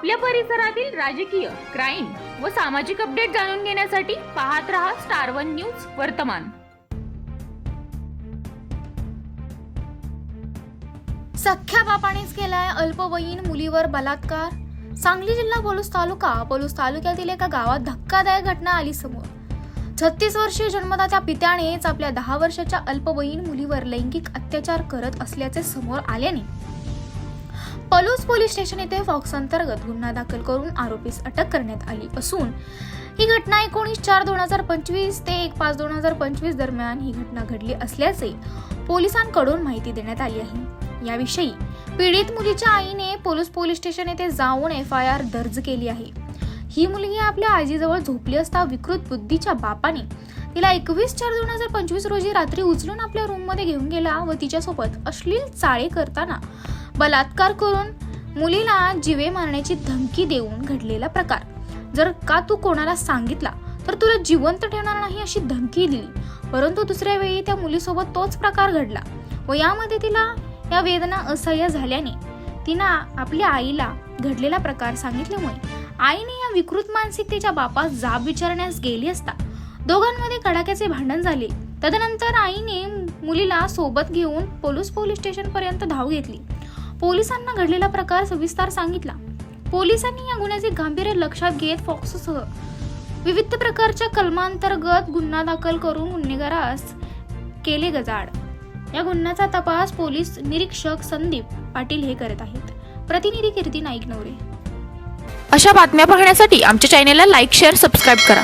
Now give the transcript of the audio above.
आपल्या परिसरातील राजकीय क्राईम व सामाजिक अपडेट जाणून घेण्यासाठी पाहत रहा स्टार वन न्यूज वर्तमान. सख्या बापानेच केलाय अल्पवयीन मुलीवर बलात्कार. सांगली जिल्हा पोलूस तालुका पलूस तालुक्यातील एका गावात धक्कादायक घटना आली समोर. छत्तीस वर्षीय जन्मदात्या पित्यानेच आपल्या दहा वर्षाच्या अल्पवयीन मुलीवर लैंगिक अत्याचार करत असल्याचे समोर आल्याने पलूस पोलीस स्टेशन येथे फॉक्स अंतर्गत गुन्हा दाखल करून आरोपीस अटक करण्यात आली असून ही घटना एकोणीस चार दोन हजार पंचवीस ते एक पाच दोन हजार पंचवीस दरम्यान ही घटना घडली असल्याचे पोलिसांकडून माहिती देण्यात आली आहे. याविषयी पीडित मुलीच्या आईने पोलीस पोलीस स्टेशन येथे जाऊन एफ आय आर दर्ज केली आहे. ही मुलगी आपल्या आजीजवळ झोपली असता विकृत बुद्धीच्या बापाने तिला एकवीस चार दोन हजार पंचवीस रोजी रात्री उचलून आपल्या रूममध्ये घेऊन गेला व तिच्यासोबत अश्लील चाळे करताना बलात्कार करून मुलीला जिवे मारण्याची धमकी देऊन घडलेला प्रकार. जर का तू कोणाला सांगितला तर तुला जिवंत ठेवणार नाही अशी धमकी दिली. परंतु दुसऱ्या वेळी त्या मुलीसोबत तोच प्रकार घडला व यामध्ये तिला या वेदना असह्य झाल्याने तिनं आपल्या आईला घडलेला प्रकार सांगितल्यामुळे आईने या विकृत मानसिकतेच्या बापास जाब विचारण्यास गेली असता दोघांमध्ये कडाक्याचे भांडण झाले. तदनंतर आईने मुलीला सोबत घेऊन पोलीस पोलीस स्टेशन पर्यंत धाव घेतली. पोलिसांना घडलेला प्रकार सविस्तर सांगितला. पोलिसांनी या गुन्ह्याचे गांभीर्य लक्षात घेत फॉक्ससह विविध प्रकारच्या कलमांतर्गत गुन्हा दाखल करून गुन्हेगारास केले गजाड या गुन्ह्याचा तपास पोलीस निरीक्षक संदीप पाटील हे करत आहेत. प्रतिनिधी कीर्ती नाईक नवरे. अशा बातम्या पाहण्यासाठी आमच्या चॅनेलला लाईक शेअर सबस्क्राईब करा.